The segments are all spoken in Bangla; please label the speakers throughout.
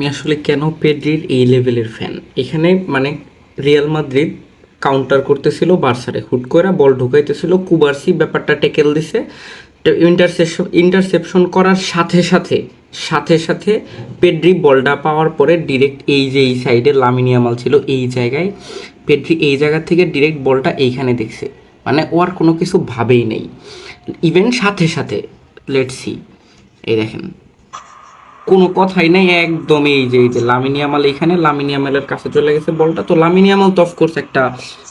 Speaker 1: আমি আসলে কেন পেড্রির এই লেভেলের ফ্যান এখানে মানে রিয়াল মাদ্রিদ কাউন্টার করতেছিল বার্সারে, হুট করে বল ঢুকাইতেছিল, কুবার্সি ব্যাপারটা টেকেল দিছে। ইন্টারসেপশন ইন্টারসেপশন করার সাথে সাথে সাথে সাথে পেড্রি বলটা পাওয়ার পরে ডিরেক্ট এই যে এই সাইডে লামিনিয়ামাল ছিল এই জায়গায়, পেড্রি এই জায়গা থেকে ডিরেক্ট বলটা এইখানে দেখছে। মানে ও আর কোনো কিছু ভাবেই নেই। ইভেন সাথে সাথে লেট সি এই দেখেন। কোনো কথাই নাই, একদম এই যে এই যে লামিনিয়ামাল এখানে লামিনিয়ামালের কাছে চলে গেছে বলটা। তো লামিনিয়ামাল তো অফকোর্স একটা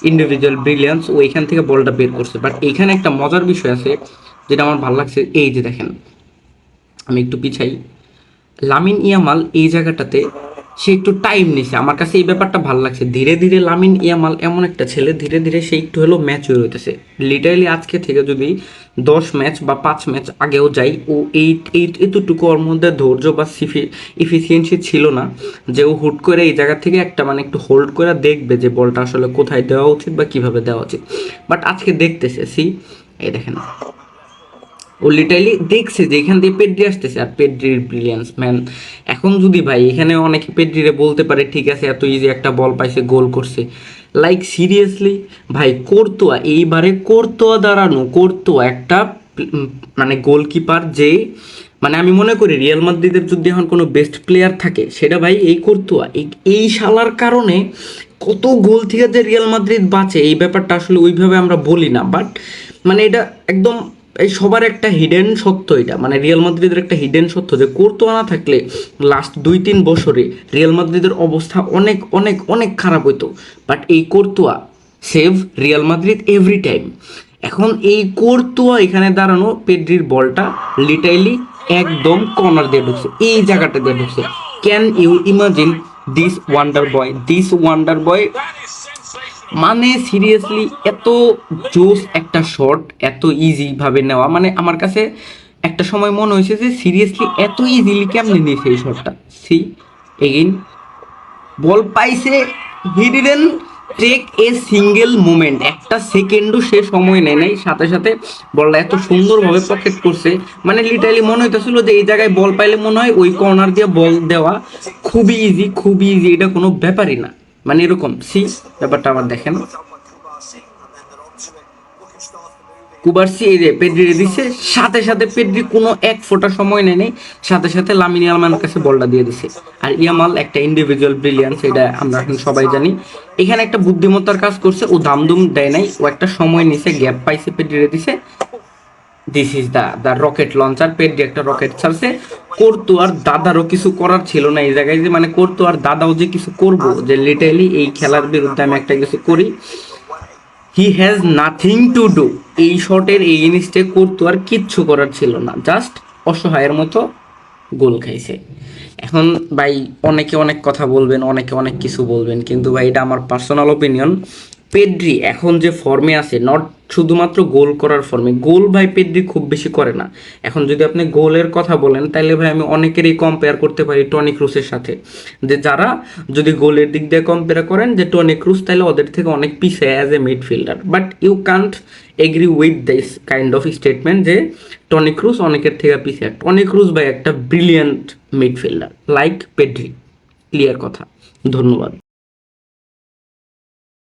Speaker 1: ইন্ডিভিজুয়াল ব্রিলিয়ান্স ও এখান থেকে বলটা বের করছে। বাট এখানে একটা মজার বিষয় আছে, যেটা আমার ভালো লাগছে, এই যে দেখেন, আমি একটু পিছাই। লামিন ইয়ামাল এই জায়গাটাতে সে একটু টাইম নিছে। আমার কাছে এই ব্যাপারটা ভালো লাগছে। ধীরে ধীরে লামিন ইয়ামাল এমন একটা ছেলে, ধীরে ধীরে সে একটু হলেও ম্যাচ হয়ে হইতেছে। লিটারালি আজকে থেকে যদি দশ ম্যাচ বা পাঁচ ম্যাচ আগেও যাই, ও এই এই, এতটুকু ওর মধ্যে ধৈর্য বা সিফি ইফিসিয়েন্সি ছিল না যে ও হুট করে এই জায়গা থেকে একটা মানে একটু হোল্ড করে দেখবে যে বলটা আসলে কোথায় দেওয়া উচিত বা কীভাবে দেওয়া উচিত। বাট আজকে দেখতেছে সি এই দেখেন। ও লিটারালি দেখছে যে এখান থেকে পেড্রি আসতেছে। আর পেড্রির ব্রিলিয়ান্স ম্যান এখন যদি ভাই, এখানে অনেকে পেড্রিরে বলতে পারে, ঠিক আছে, এত ইজি একটা বল পাইছে গোল করছে। লাইক সিরিয়াসলি ভাই, কোর্তোয়া, এইবারে কোর্তোয়া দাঁড়ানো, কোর্তোয়া একটা মানে গোলকিপার যে মানে আমি মনে করি রিয়াল মাদ্রিদের যদি এখন কোনো বেস্ট প্লেয়ার থাকে, সেটা ভাই এই কোর্তোয়া। এই শালার কারণে কত গোল থেকে যে রিয়াল মাদ্রিদ বাঁচে, এই ব্যাপারটা আসলে ওইভাবে আমরা বলি না। বাট মানে এটা একদম এই সবার একটা হিডেন সত্য এটা। মানে রিয়াল মাদ্রিদের একটা হিডেন সত্য যে কোর্তোয়া না থাকলে লাস্ট দুই তিন বছরে রিয়াল মাদ্রিদের অবস্থা অনেক অনেক অনেক খারাপ হইতো। বাট এই Courtois save Real Madrid every time এখন এই কোর্তোয়া এখানে দাঁড়ানো পেড্রির বলটা লিটাইলি একদম কর্নার দিয়ে ঢুকছে। এই জায়গাটা দিয়ে ঢুকছে। Can you imagine this wonder boy this wonder boy মানে সিরিয়াসলি এত জোস একটা শট এত ইজি ভাবে নেওয়া। মানে আমার কাছে একটা সময় মনে হয়েছে যে সিরিয়াসলি এত ইজিলি কেমনে নিয়েছে এই শটটা সি এগেইন বল পাইছে he didn't take a single moment একটা সেকেন্ডও সে সময় নেয় নাই। সাথে সাথে বলটা এত সুন্দরভাবে পকেট করছে। মানে লিটারালি মনে হইতেছিল যে এই জায়গায় বল পাইলে মনে হয় ওই কর্নার দিয়ে বল দেওয়া খুবই ইজি খুবই ইজি এটা কোনো ব্যাপারই না। মানে এরকম সি ব্যাপারটা আবার দেখেন। কুবার্সি এই যে পেড্রি দিছে, সাথে সাথে পেড্রি কোনো এক ফোঁটা সময় নেয় নেই, সাথে সাথে লামিন ইয়ালমানের কাছে বলটা দিয়ে দিছে। আর ইয়ামাল একটা ইন্ডিভিজুয়াল ব্রিলিয়ান্স এটা আমরা এখন সবাই জানি। এখানে একটা বুদ্ধিমত্তার কাজ করছে, ও দামদুম দেয় নাই, ও একটা সময় নিছে গ্যাপ পাইছে, পেড্রি দিছে। This is the the rocket launcher Pedri একটা রকেট ছাড়ছে করতো আর দাদারও কিছু করার ছিল না এই জায়গায়। যে মানে করতো আর দাদাও যে কিছু করব, যে লিটারালি এই খেলার বিরুদ্ধে আমি একটা কিছু করি he has nothing to do এই শটের, এই জিনিসটা করতো আর কিচ্ছু করার ছিল না। জাস্ট অসহায়ের মতো গোল খাইছে। এখন ভাই, অনেকে অনেক কথা বলবেন, অনেকে অনেক কিছু বলবেন, কিন্তু ভাই এটা আমার পার্সোনাল ওপিনিয়ন পেড্রি এখন যে ফর্মে আছে নট শুধুমাত্র গোল করার ফর্মে গোল ভাই পেড্রি খুব বেশি করে না। এখন যদি আপনি গোলের কথা বলেন তাহলে ভাই আমি অনেকেরই কম্পেয়ার করতে পারি টনি ক্রুসের সাথে। যে যারা যদি গোলের দিক দিয়ে কম্পেয়ার করেন যে টনি ক্রুস তাহলে ওদের থেকে অনেক পিছে as a midfielder but you can't agree with this kind of statement যে টনি ক্রুস অনেকের থেকে পিছে টনি ক্রুস ভাই একটা brilliant midfielder like Pedri. Clear কথা। ধন্যবাদ।